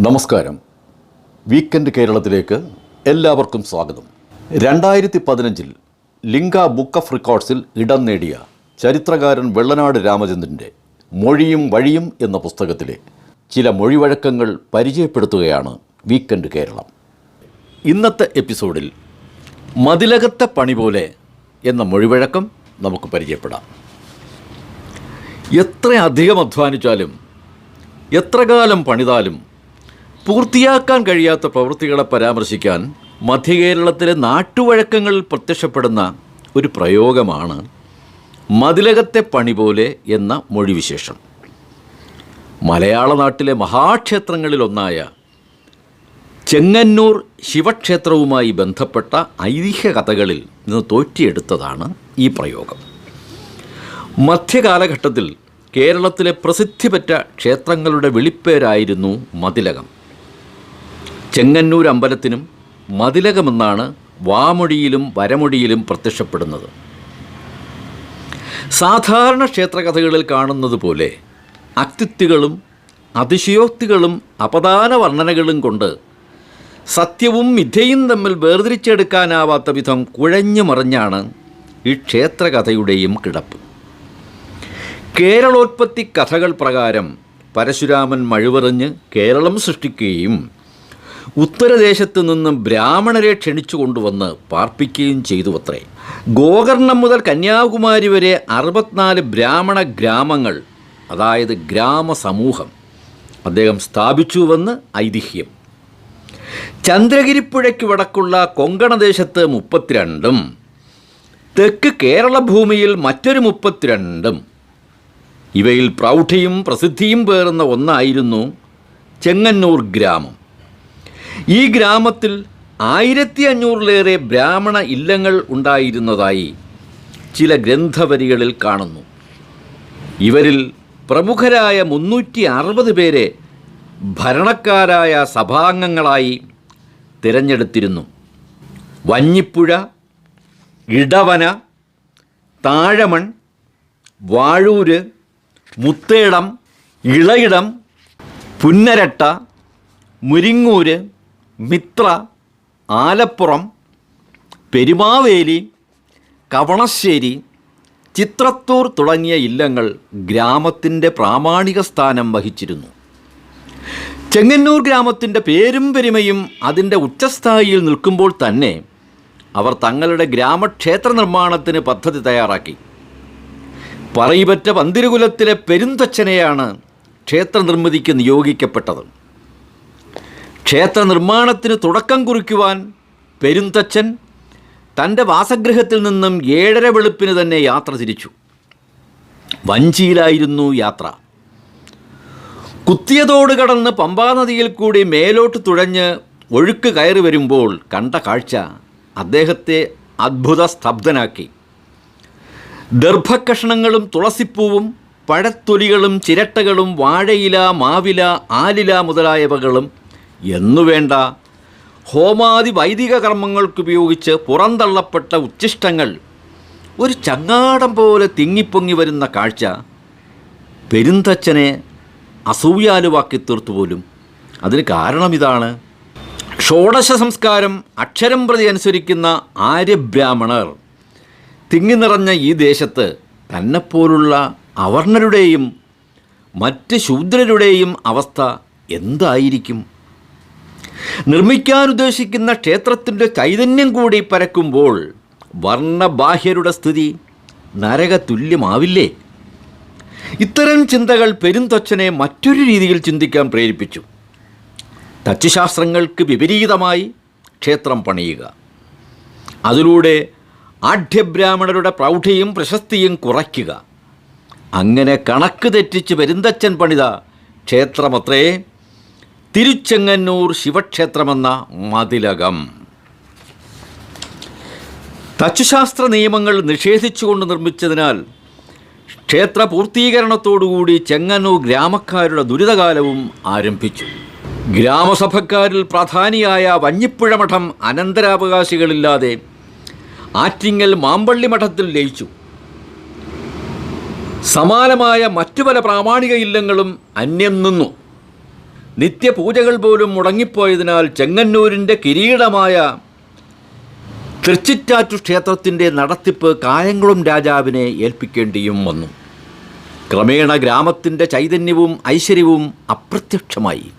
നമസ്കാരം. വീക്കെൻഡ് കേരളത്തിലേക്ക് എല്ലാവർക്കും സ്വാഗതം. രണ്ടായിരത്തി പതിനഞ്ചിൽ ലിംഗ ബുക്ക് ഓഫ് റെക്കോർഡ്സിൽ ഇടം നേടിയ ചരിത്രകാരൻ വെള്ളനാട് രാമചന്ദ്രന്റെ മൊഴിയും വഴിയും എന്ന പുസ്തകത്തിലെ ചില മൊഴിവഴക്കങ്ങൾ പരിചയപ്പെടുത്തുകയാണ് വീക്കെൻഡ് കേരളം. ഇന്നത്തെ എപ്പിസോഡിൽ മതിലകത്തെ പണി പോലെ എന്ന മൊഴിവഴക്കം നമുക്ക് പരിചയപ്പെടാം. എത്ര അധികം അധ്വാനിച്ചാലും എത്ര കാലം പണിതാലും പൂർത്തിയാക്കാൻ കഴിയാത്ത പ്രവൃത്തികളെ പരാമർശിക്കാൻ മധ്യകേരളത്തിലെ നാട്ടുവഴക്കങ്ങളിൽ പ്രത്യക്ഷപ്പെടുന്ന ഒരു പ്രയോഗമാണ് മതിലകത്തെ പണി പോലെ എന്ന മൊഴിവിശേഷം. മലയാള നാട്ടിലെ മഹാക്ഷേത്രങ്ങളിലൊന്നായ ചെങ്ങന്നൂർ ശിവക്ഷേത്രവുമായി ബന്ധപ്പെട്ട ഐതിഹ്യ കഥകളിൽ നിന്ന് തോറ്റിയെടുത്തതാണ് ഈ പ്രയോഗം. മധ്യകാലഘട്ടത്തിൽ കേരളത്തിലെ പ്രസിദ്ധിപെറ്റ ക്ഷേത്രങ്ങളുടെ വിളിപ്പേരായിരുന്നു മതിലകം. ചെങ്ങന്നൂർ അമ്പലത്തിനും മതിലകമെന്നാണ് വാമൊഴിയിലും വരമൊഴിയിലും പ്രത്യക്ഷപ്പെടുന്നത്. സാധാരണ ക്ഷേത്രകഥകളിൽ കാണുന്നത് പോലെ അക്തിത്വങ്ങളും അതിശയോക്തികളും അപദാന വർണനകളും കൊണ്ട് സത്യവും മിഥ്യയും തമ്മിൽ വേർതിരിച്ചെടുക്കാനാവാത്ത വിധം കുഴഞ്ഞു മറിഞ്ഞാണ് ഈ ക്ഷേത്രകഥയുടെയും കിടപ്പ്. കേരളോത്പത്തി കഥകൾ പ്രകാരം പരശുരാമൻ മഴുവെറിഞ്ഞ് കേരളം സൃഷ്ടിക്കുകയും ഉത്തരദേശത്തു നിന്നും ബ്രാഹ്മണരെ ക്ഷണിച്ചു കൊണ്ടുവന്ന് പാർപ്പിക്കുകയും ചെയ്തു അത്രേ ഗോകർണം മുതൽ കന്യാകുമാരി വരെ അറുപത്തിനാല് ബ്രാഹ്മണ ഗ്രാമങ്ങൾ അതായത് ഗ്രാമസമൂഹം അദ്ദേഹം സ്ഥാപിച്ചുവെന്ന് ഐതിഹ്യം. ചന്ദ്രഗിരിപ്പുഴയ്ക്ക് വടക്കുള്ള കൊങ്കണദേശത്ത് മുപ്പത്തിരണ്ടും തെക്ക് കേരള ഭൂമിയിൽ മറ്റൊരു മുപ്പത്തിരണ്ടും. ഇവയിൽ പ്രൗഢിയും പ്രസിദ്ധിയും പേറുന്ന ഒന്നായിരുന്നു ചെങ്ങന്നൂർ ഗ്രാമം. ഈ ഗ്രാമത്തിൽ ആയിരത്തി അഞ്ഞൂറിലേറെ ബ്രാഹ്മണ ഇല്ലങ്ങൾ ഉണ്ടായിരുന്നതായി ചില ഗ്രന്ഥവരികളിൽ കാണുന്നു. ഇവരിൽ പ്രമുഖരായ മുന്നൂറ്റി അറുപത് പേരെ ഭരണക്കാരായ സഭാംഗങ്ങളായി തിരഞ്ഞെടുത്തിരുന്നു. വഞ്ഞിപ്പുഴ ഇടവന താഴമൺ വാഴൂര് മുത്തേടം ഇളയിടം പുന്നരട്ട മുരിങ്ങൂര് മിത്ര ആലപ്പുറം പെരുമാവേലി കവണശ്ശേരി ചിത്രത്തൂർ തുടങ്ങിയ ഇല്ലങ്ങൾ ഗ്രാമത്തിന്റെ പ്രാമാണിക സ്ഥാനം വഹിച്ചിരുന്നു. ചെങ്ങന്നൂർ ഗ്രാമത്തിന്റെ പേരും പെരുമയും അതിന്റെ ഉച്ചസ്ഥായിയിൽ നിൽക്കുമ്പോൾ തന്നെ അവർ തങ്ങളുടെ ഗ്രാമക്ഷേത്ര നിർമ്മാണത്തിന് പദ്ധതി തയ്യാറാക്കി. പറയിപറ്റ പന്തിരുകുലത്തിലെ പെരുന്തച്ഛനെയാണ് ക്ഷേത്ര നിർമ്മിതിക്ക് നിയോഗിക്കപ്പെട്ടത്. ക്ഷേത്ര നിർമ്മാണത്തിന് തുടക്കം കുറിക്കുവാൻ പെരുന്തച്ഛൻ തന്റെ വാസഗൃഹത്തിൽ നിന്നും ഏഴര വെളുപ്പിന് തന്നെ യാത്ര തിരിച്ചു. വഞ്ചിയിലായിരുന്നു യാത്ര. കുത്തിയതോട് കടന്ന് പമ്പാനദിയിൽ കൂടി മേലോട്ട് തുഴഞ്ഞ് ഒഴുക്ക് കയറി വരുമ്പോൾ കണ്ട കാഴ്ച അദ്ദേഹത്തെ അത്ഭുത സ്തബ്ധനാക്കി. ദർഭക്കഷണങ്ങളും തുളസിപ്പൂവും പഴത്തൊലികളും ചിരട്ടകളും വാഴയില മാവില ആലില മുതലായവകളും എന്നുവേണ്ട ഹോമാദി വൈദിക കർമ്മങ്ങൾക്ക് ഉപയോഗിച്ച് പുറന്തള്ളപ്പെട്ട ഉച്ഛിഷ്ടങ്ങൾ ഒരു ചങ്ങാടം പോലെ തിങ്ങിപ്പൊങ്ങി വരുന്ന കാഴ്ച പെരുന്തച്ഛനെ അസൂയാലുവാക്കി തീർത്തു പോലും. അതിന് കാരണം ഇതാണ്. ഷോഡശ സംസ്കാരം അക്ഷരം പ്രതി അനുസരിക്കുന്ന ആര്യബ്രാഹ്മണർ തിങ്ങി നിറഞ്ഞ ഈ ദേശത്ത് തന്നെപ്പോലുള്ള അവർണരുടെയും മറ്റ് ശൂദ്രരുടെയും അവസ്ഥ എന്തായിരിക്കും? നിർമ്മിക്കാൻ ഉദ്ദേശിക്കുന്ന ക്ഷേത്രത്തിന്റെ ചൈതന്യം കൂടി പരക്കുമ്പോൾ വർണബാഹ്യരുടെ സ്ഥിതി നരകതുല്യമാവില്ലേ? ഇത്തരം ചിന്തകൾ പെരുന്തൊച്ചനെ മറ്റൊരു രീതിയിൽ ചിന്തിക്കാൻ പ്രേരിപ്പിച്ചു. തച്ചുശാസ്ത്രങ്ങൾക്ക് വിപരീതമായി ക്ഷേത്രം പണിയുക. അതിലൂടെ ആഢ്യബ്രാഹ്മണരുടെ പ്രൗഢിയും പ്രശസ്തിയും കുറയ്ക്കുക. അങ്ങനെ കണക്ക് തെറ്റിച്ച് പെരുന്തച്ഛൻ പണിത ക്ഷേത്രമത്രേ തിരുച്ചെങ്ങന്നൂർ ശിവക്ഷേത്രമെന്ന മതിലകം. തച്ചുശാസ്ത്ര നിയമങ്ങൾ നിഷേധിച്ചുകൊണ്ട് നിർമ്മിച്ചതിനാൽ ക്ഷേത്ര പൂർത്തീകരണത്തോടുകൂടി ചെങ്ങന്നൂർ ഗ്രാമക്കാരുടെ ദുരിതകാലവും ആരംഭിച്ചു. ഗ്രാമസഭക്കാരിൽ പ്രധാനിയായ വഞ്ഞിപ്പുഴ മഠം അനന്തരാവകാശികളില്ലാതെ ആറ്റിങ്ങൽ മാമ്പള്ളി മഠത്തിൽ ലയിച്ചു. സമാനമായ മറ്റു പല പ്രാമാണിക ഇല്ലങ്ങളും അന്യം നിന്നു. നിത്യപൂജകൾ പോലും മുടങ്ങിപ്പോയതിനാൽ ചെങ്ങന്നൂരിന്റെ കിരീടമായ തൃച്ചിറ്റാറ്റു ക്ഷേത്രത്തിന്റെ നടത്തിപ്പ് കായംകുളം രാജാവിനെ ഏൽപ്പിക്കേണ്ടിയും വന്നു. ക്രമേണ ഗ്രാമത്തിന്റെ ചൈതന്യവും ഐശ്വര്യവും അപ്രത്യക്ഷമായി.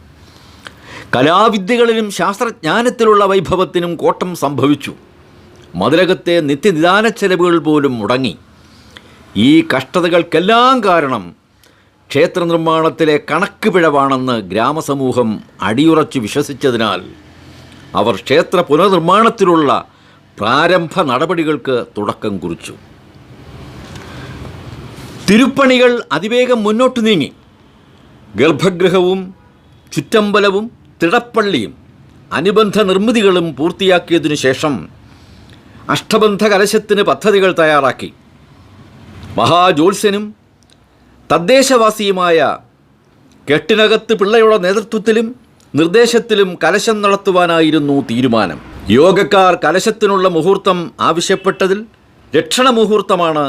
കലാവിദ്യകളിലും ശാസ്ത്രജ്ഞാനത്തിലുള്ള വൈഭവത്തിനും കോട്ടം സംഭവിച്ചു. മതിലകത്തെ നിത്യനിദാന ചെലവുകൾ പോലും മുടങ്ങി. ഈ കഷ്ടതകൾക്കെല്ലാം കാരണം ക്ഷേത്ര നിർമ്മാണത്തിലെ കണക്ക് പിഴവാണെന്ന് ഗ്രാമസമൂഹം അടിയുറച്ചു വിശ്വസിച്ചതിനാൽ അവർ ക്ഷേത്ര പുനർനിർമ്മാണത്തിലുള്ള പ്രാരംഭ നടപടികൾക്ക് തുടക്കം കുറിച്ചു. തിരുപ്പണികൾ അതിവേഗം മുന്നോട്ട് നീങ്ങി. ഗർഭഗൃഹവും ചുറ്റമ്പലവും തിടപ്പള്ളിയും അനുബന്ധ നിർമ്മിതികളും പൂർത്തിയാക്കിയതിനു ശേഷം അഷ്ടബന്ധ കലശത്തിന് പദ്ധതികൾ തയ്യാറാക്കി. മഹാജ്യോത്സ്യനും തദ്ദേശവാസിയുമായ കെട്ടിനകത്ത് പിള്ളയുടെ നേതൃത്വത്തിലും നിർദ്ദേശത്തിലും കലശം നടത്തുവാനായിരുന്നു തീരുമാനം. യോഗക്കാർ കലശത്തിനുള്ള മുഹൂർത്തം ആവശ്യപ്പെട്ടതിൽ രക്ഷണ മുഹൂർത്തമാണ്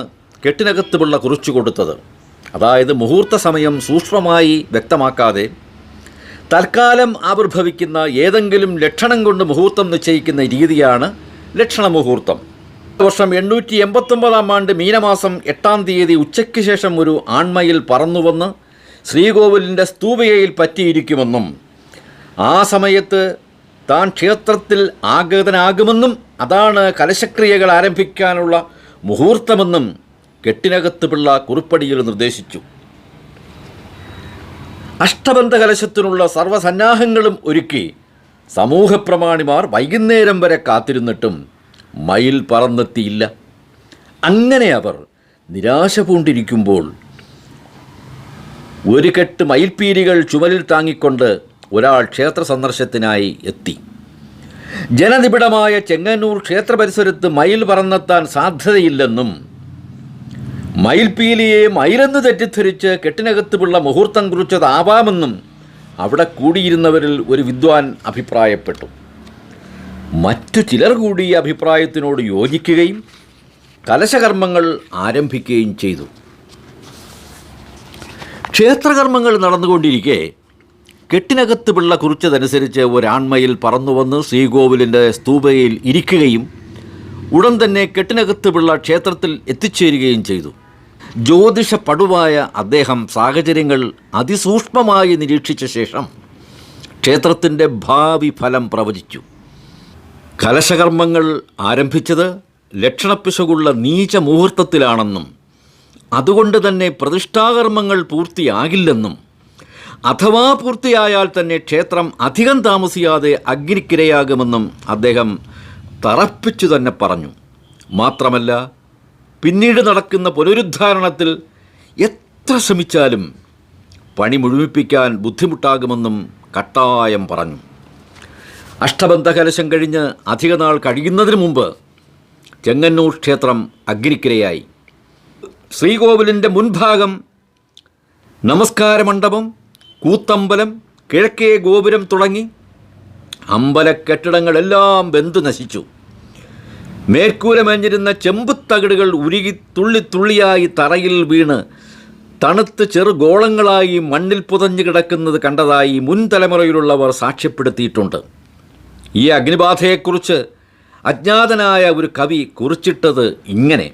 കെട്ടിനകത്ത് പിള്ള കുറിച്ചു കൊടുത്തത്. അതായത് മുഹൂർത്ത സമയം സൂക്ഷ്മമായി വ്യക്തമാക്കാതെ തൽക്കാലം ആവിർഭവിക്കുന്ന ഏതെങ്കിലും ലക്ഷണം കൊണ്ട് മുഹൂർത്തം നിശ്ചയിക്കുന്ന രീതിയാണ് ലക്ഷണ മുഹൂർത്തം. വർഷം എണ്ണൂറ്റി എൺപത്തൊമ്പതാം ആണ്ട് മീനമാസം എട്ടാം തീയതി ഉച്ചയ്ക്ക് ശേഷം ഒരു ആൺമയിൽ പറന്നുവന്ന് ശ്രീകോവിലിന്റെ സ്തൂപയയിൽ പറ്റിയിരിക്കുമെന്നും ആ സമയത്ത് താൻ ക്ഷേത്രത്തിൽ ആഗതനാകുമെന്നും അതാണ് കലശക്രിയകൾ ആരംഭിക്കാനുള്ള മുഹൂർത്തമെന്നും കെട്ടിനകത്ത് പിള്ള കുറിപ്പടിയിൽ നിർദ്ദേശിച്ചു. അഷ്ടബന്ധ കലശത്തിനുള്ള സർവസന്നാഹങ്ങളും ഒരുക്കി സമൂഹപ്രമാണിമാർ വൈകുന്നേരം വരെ കാത്തിരുന്നിട്ടും മയിൽ പറന്നെത്തിയില്ല. അങ്ങനെ അവർ നിരാശ പൂണ്ടിരിക്കുമ്പോൾ ഒരു കെട്ട് മയിൽപ്പീലികൾ ചുമലിൽ താങ്ങിക്കൊണ്ട് ഒരാൾ ക്ഷേത്ര സന്ദർശത്തിനായി എത്തി. ജനനിബിഡമായ ചെങ്ങന്നൂർ ക്ഷേത്ര പരിസരത്ത് മയിൽ പറന്നെത്താൻ സാധ്യതയില്ലെന്നും മയിൽപ്പീലിയെ മയിലെന്ന് തെറ്റിദ്ധരിച്ച് കെട്ടിനകത്തുള്ള മുഹൂർത്തം കുറിച്ചതാവാമെന്നും അവിടെ കൂടിയിരുന്നവരിൽ ഒരു വിദ്വാൻ അഭിപ്രായപ്പെട്ടു. മറ്റു ചിലർ കൂടി ഈ അഭിപ്രായത്തിനോട് യോജിക്കുകയും കലശകർമ്മങ്ങൾ ആരംഭിക്കുകയും ചെയ്തു. ക്ഷേത്രകർമ്മങ്ങൾ നടന്നുകൊണ്ടിരിക്കെ കെട്ടിനകത്ത് പിള്ള കുറിച്ചതനുസരിച്ച് ഒരാൺമയിൽ പറന്നുവന്ന് ശ്രീകോവിലിന്റെ സ്തൂപയിൽ ഇരിക്കുകയും ഉടൻ തന്നെ കെട്ടിനകത്ത് പിള്ള ക്ഷേത്രത്തിൽ എത്തിച്ചേരുകയും ചെയ്തു. ജ്യോതിഷ പടുവായ അദ്ദേഹം സാഹചര്യങ്ങൾ അതിസൂക്ഷ്മമായി നിരീക്ഷിച്ച ശേഷം ക്ഷേത്രത്തിന്റെ ഭാവി ഫലം പ്രവചിച്ചു. കലശകർമ്മങ്ങൾ ആരംഭിച്ചത് ലക്ഷണപ്പിശകുള്ള നീച മുഹൂർത്തത്തിലാണെന്നും അതുകൊണ്ട് തന്നെ പ്രതിഷ്ഠാകർമ്മങ്ങൾ പൂർത്തിയാകില്ലെന്നും അഥവാ പൂർത്തിയായാൽ തന്നെ ക്ഷേത്രം അധികം താമസിയാതെ അഗ്നിക്കിരയാകുമെന്നും അദ്ദേഹം തറപ്പിച്ചു തന്നെ പറഞ്ഞു. മാത്രമല്ല പിന്നീട് നടക്കുന്ന പുനരുദ്ധാരണത്തിൽ എത്ര ശ്രമിച്ചാലും പണി മുഴുമിപ്പിക്കാൻ ബുദ്ധിമുട്ടാകുമെന്നും കട്ടായം പറഞ്ഞു. അഷ്ടബന്ധ കലശം കഴിഞ്ഞ് അധികനാൾ കഴിയുന്നതിന് മുമ്പ് ചെങ്ങന്നൂർ ക്ഷേത്രം അഗ്നിക്കിരയായി. ശ്രീകോവിലിന്റെ മുൻഭാഗം നമസ്കാര മണ്ഡപം കൂത്തമ്പലം കിഴക്കേ ഗോപുരം തുടങ്ങി അമ്പല കെട്ടിടങ്ങളെല്ലാം നശിച്ചു. മേൽക്കൂരമേഞ്ഞിരുന്ന ചെമ്പുത്തകിടുകൾ ഉരുകി തുള്ളി തുള്ളിയായി തറയിൽ വീണ് തണുത്ത് ചെറുഗോളങ്ങളായി മണ്ണിൽ പുതഞ്ഞു കിടക്കുന്നത് കണ്ടതായി മുൻതലമുറയിലുള്ളവർ സാക്ഷ്യപ്പെടുത്തിയിട്ടുണ്ട്. ഈ അഗ്നിബാധയെക്കുറിച്ച് അജ്ഞാതനായ ഒരു കവി കുറിച്ചിട്ടത് ഇങ്ങനെ.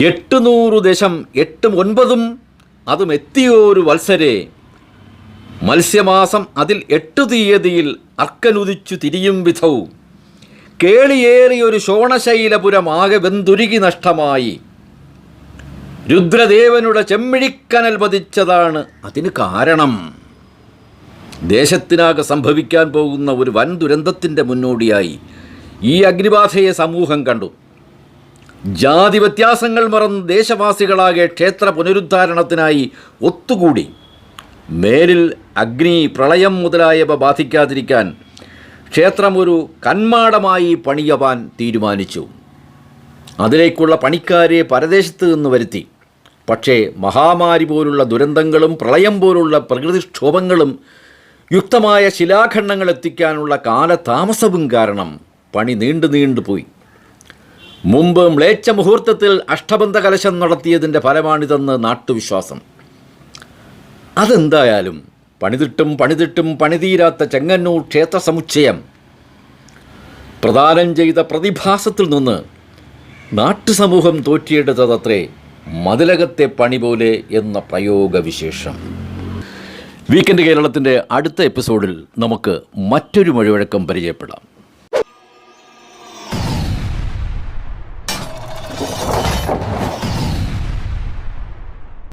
എട്ടുനൂറു ദശം എട്ടും ഒൻപതും അതും എത്തിയോരു വത്സരെ. മത്സ്യമാസം അതിൽ എട്ടു തീയതിയിൽ അർക്കനുദിച്ചു തിരിയും വിധവും കേളിയേറിയൊരു ശോണശൈലപുരമാകെ വെന്തുരുകി നഷ്ടമായി. രുദ്രദേവനുടെ ചെമ്മിഴിക്കനൽ പതിച്ചതാണ് അതിന് കാരണം. ദേശത്തിനാകെ സംഭവിക്കാൻ പോകുന്ന ഒരു വൻ ദുരന്തത്തിന്റെ മുന്നോടിയായി ഈ അഗ്നിബാധയെ സമൂഹം കണ്ടു. ജാതി വ്യത്യാസങ്ങൾ മറന്ന് ദേശവാസികളാകെ ക്ഷേത്ര പുനരുദ്ധാരണത്തിനായി ഒത്തുകൂടി. മേലിൽ അഗ്നി പ്രളയം മുതലായവ ബാധിക്കാതിരിക്കാൻ ക്ഷേത്രം ഒരു കന്മാടമായി പണിയവാൻ തീരുമാനിച്ചു. അതിലേക്കുള്ള പണിക്കാരെ പരദേശത്ത് നിന്ന് വരുത്തി. പക്ഷേ മഹാമാരി പോലുള്ള ദുരന്തങ്ങളും പ്രളയം പോലുള്ള പ്രകൃതിക്ഷോഭങ്ങളും യുക്തമായ ശിലാഖണ്ഡങ്ങൾ എത്തിക്കാനുള്ള കാലതാമസവും കാരണം പണി നീണ്ടു നീണ്ടുപോയി മുമ്പ് മ്ലേച്ഛ മുഹൂർത്തത്തിൽ അഷ്ടബന്ധ കലശം നടത്തിയതിന്റെ ഫലമാണിതെന്ന് നാട്ടുവിശ്വാസം. അതെന്തായാലും പണിതിട്ടും പണിതിട്ടും പണിതീരാത്ത ചെങ്ങന്നൂർ ക്ഷേത്ര സമുച്ചയം പ്രദാനം ചെയ്ത പ്രതിഭാസത്തിൽ നിന്ന് നാട്ടുസമൂഹം തോറ്റിയെടുത്തതത്രേ മതിലകത്തെ പണി പോലെ എന്ന പ്രയോഗവിശേഷം. വീക്കെൻഡ് കേരളത്തിന്റെ അടുത്ത എപ്പിസോഡിൽ നമുക്ക് മറ്റൊരു മൊഴിവഴക്കം പരിചയപ്പെടാം.